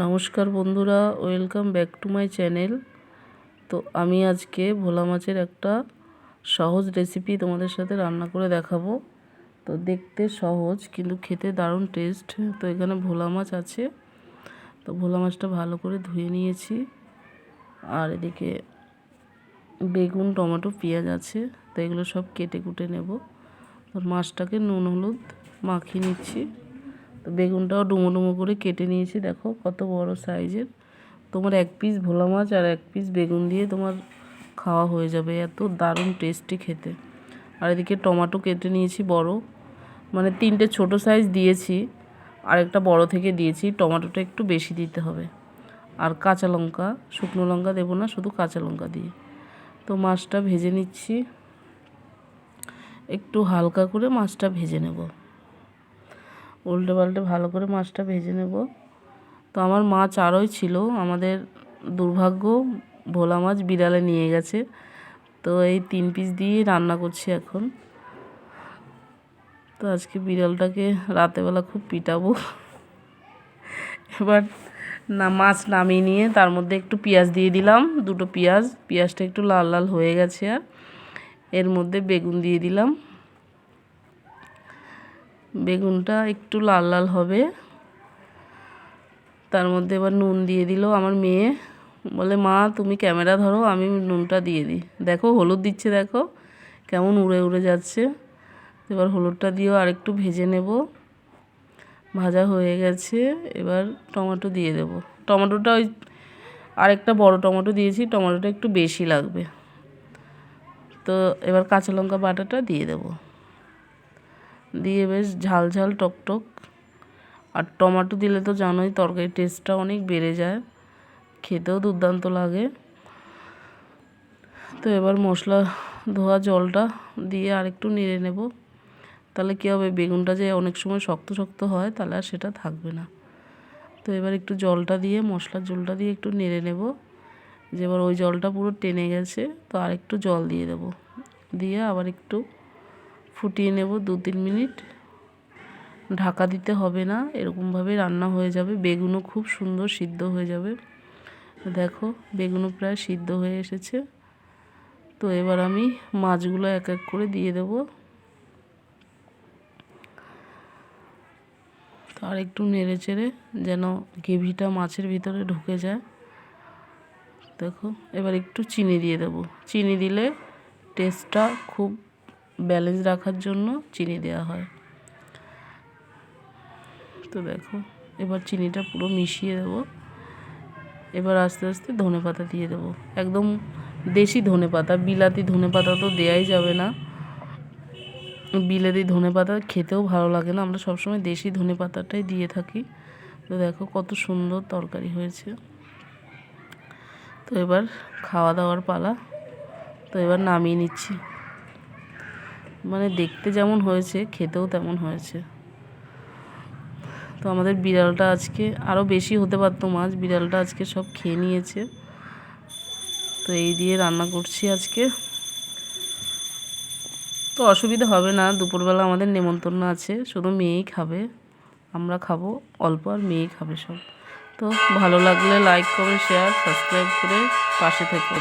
নমস্কার বন্ধুরা, welcome back to my channel. তো আমি আজকে ভোলা মাছের একটা সহজ রেসিপি তোমাদের সাথে রান্না করে দেখাবো। তো দেখতে সহজ, কিন্তু খেতে দারুণ টেস্ট। তো এখানে ভোলা মাছ আছে। তো ভোলা মাছটা ভালো করে ধুয়ে নিয়েছি। আর এদিকে বেগুন, টমেটো, পেঁয়াজ আছে। তো এগুলো সব কেটে কুটে নেব। তো মাছটাকে নুন, হলুদ মাখিয়ে নিচ্ছি। তো বেগুনটাও ডুমো ডুমো করে কেটে নিয়েছি, দেখো কত বড় সাইজের। তোমার এক পিস ভোলা মাছ আর এক পিস বেগুন দিয়ে তোমার খাওয়া হয়ে যাবে, এত দারুণ টেস্টি খেতে। আর এদিকে টমাটো কেটে নিয়েছি বড় মানে তিনটে ছোট সাইজ দিয়েছি, আর একটা বড় থেকে দিয়েছি, টমাটোটা একটু বেশি দিতে হবে। আর কাঁচা লঙ্কা, শুকনো লঙ্কা দেবো না, শুধু কাঁচা লঙ্কা দিয়ে। তো মাছটা ভেজে নিচ্ছি, একটু হালকা করে মাছটা ভেজে নেব। উল্টে পাল্টে ভালো করে মাছটা ভেজে নেব। তো আমার মাছ আরোই ছিল। আমাদের দুর্ভাগ্য, ভোলা মাছ বিড়ালে নিয়ে গেছে। তো এই তিন পিস দিয়ে রান্না করছি এখন। তো আজকে বিড়ালটাকে রাতেবেলা খুব পিটাবো। এবার না, মাছ নামিয়ে নিয়ে তার মধ্যে একটু পেঁয়াজ দিয়ে দিলাম, দুটো পেঁয়াজ। পেঁয়াজটা একটু লাল লাল হয়ে গেছে আর। এর মধ্যে বেগুন দিয়ে দিলাম। বেগুনটা একটু লাল লাল হবে। তার মধ্যে এবার নুন দিয়ে দিল আমার মেয়ে। বলে, মা, তুমি ক্যামেরা ধরো, আমি নুনটা দিয়ে দিই। দেখো, হলুদ দিচ্ছে, দেখো, কেমন উড়ে উড়ে যাচ্ছে। এবার হলুদটা দিয়েও আরেকটু ভেজে নেব। ভাজা হয়ে গেছে, এবার টমেটো দিয়ে দেব। টমেটোটা ওই আরেকটা বড় টমেটো দিয়েছি, টমেটোটা একটু বেশি লাগবে। তো এবার কাঁচা লঙ্কা বাটাটা দিয়ে দেবো। দিয়ে বেশ ঝাল ঝাল, টক টক। আর টমাটো দিলে তো জানোই তরকারির টেস্টটা অনেক বেড়ে যায়। খেতেও দুর্দান্ত লাগে। তো এবার মশলা ধোয়া জলটা দিয়ে আর একটু নেড়ে নেব। তাহলে কী হবে, বেগুনটা যে অনেক সময় শক্ত শক্ত হয়, তাহলে আর সেটা থাকবে না। তো এবার একটু জলটা দিয়ে, মশলার জলটা দিয়ে একটু নেড়ে নেব। যে এবার ওই জলটা পুরো টেনে গেছে, তো আর একটু জল দিয়ে দেব। দিয়ে আবার একটু ফুটিয়ে নেব দু তিন মিনিট। ঢাকা দিতে হবে না, এরকমভাবে রান্না হয়ে যাবে। বেগুনও খুব সুন্দর সিদ্ধ হয়ে যাবে। দেখো, বেগুনও প্রায় সিদ্ধ হয়ে এসেছে। তো এবার আমি মাছগুলো এক এক করে দিয়ে দেব। আর একটু নেড়ে চেড়ে যেন গ্রেভিটা মাছের ভিতরে ঢুকে যায়। দেখো, এবার একটু চিনি দিয়ে দেবো। চিনি দিলে টেস্টটা খুব ব্যালেন্স রাখার জন্য চিনি দেওয়া হয়। তো দেখো, এবার চিনিটা পুরো মিশিয়ে দেবো। এবার আস্তে আস্তে ধনে পাতা দিয়ে দেবো। একদম দেশি ধনে পাতা, বিলাতি ধনে পাতা তো দেওয়াই যাবে না। বিলাতি ধনে পাতা খেতেও ভালো লাগে না। আমরা সবসময় দেশি ধনে পাতাটাই দিয়ে থাকি। তো দেখো কত সুন্দর তরকারি হয়েছে। তো এবার খাওয়া দাওয়ার পালা। তো এবার নামিয়ে নিচ্ছি। মানে দেখতে যেমন হয়েছে, খেতেও তেমন হয়েছে। তো আমাদের বিড়ালটা আজকে আরও বেশি হতে পারতো মাছ, বিড়ালটা আজকে সব খেয়ে নিয়েছে। তো এই দিয়ে রান্না করছি আজকে। তো অসুবিধা হবে না, দুপুরবেলা আমাদের নেমন্তন্ন আছে, শুধু মেয়েই খাবে। আমরা খাব অল্প আর মেয়েই খাবে সব। তো ভালো লাগলে লাইক করে শেয়ার সাবস্ক্রাইব করে পাশে থেকে।